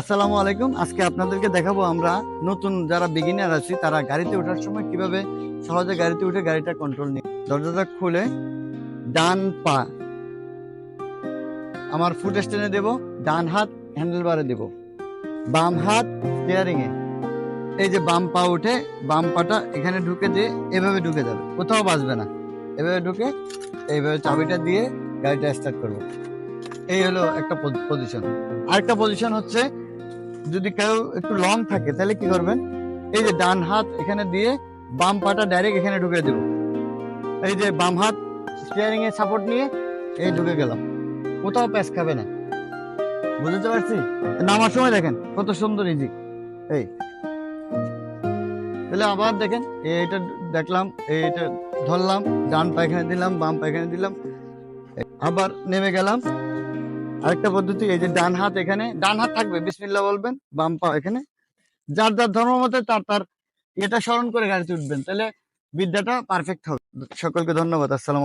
আসসালামু আলাইকুম। আজকে আপনাদেরকে দেখাবো আমরা নতুন যারা বিগিনার আছি, তারা গাড়িতে ওঠার সময় কীভাবে সহজে গাড়িতে উঠে গাড়িটা কন্ট্রোল নিয়ে দরজাটা খুলে ডান পা, আমার ফুট স্ট্যান্ডে দেব, ডান হাত হ্যান্ডেল বারে দেব। বাম হাত স্টিয়ারিং এ। এই যে বাম পা উঠে, বাম পাটা এখানে ঢুকে দিয়ে এভাবে ঢুকে যাবে। কোথাও বাজবে না। এভাবে ঢুকে এইভাবে চাবিটা দিয়ে গাড়িটা স্টার্ট করব। এই হলো একটা পজিশন আরেকটা পজিশন হচ্ছে যদি কেউ একটু লং থাকে, তাহলে কি করবেন? এই যে ডান হাত এখানে দিয়ে বাম পাটা ডাইরেক্ট এখানে ঢুকে দেব। এই যে বাম হাত স্টিয়ারিং এ সাপোর্ট নিয়ে এই ঢুকে গেলাম। কোথাও প্যাস খাবে না। বুঝতে পারছি? নামার সময় দেখেন, কত সুন্দর ইজি এই। তাহলে আবার দেখেন, এইটা দেখলাম, এইটা ধরলাম, ডান পায়খানে দিলাম, বাম পায়খানে দিলাম। আবার নেমে গেলাম। আরেকটা পদ্ধতি, এই যে ডান হাত এখানে, ডান হাত থাকবে বিসমিল্লা বলবেন, বাম পা এখানে। যার যার ধর্ম মতে তার তার এটা স্মরণ করে গাড়িতে উঠবেন, তাহলে বিদ্যাটা পারফেক্ট হবে। সকলকে ধন্যবাদ, আসসালাম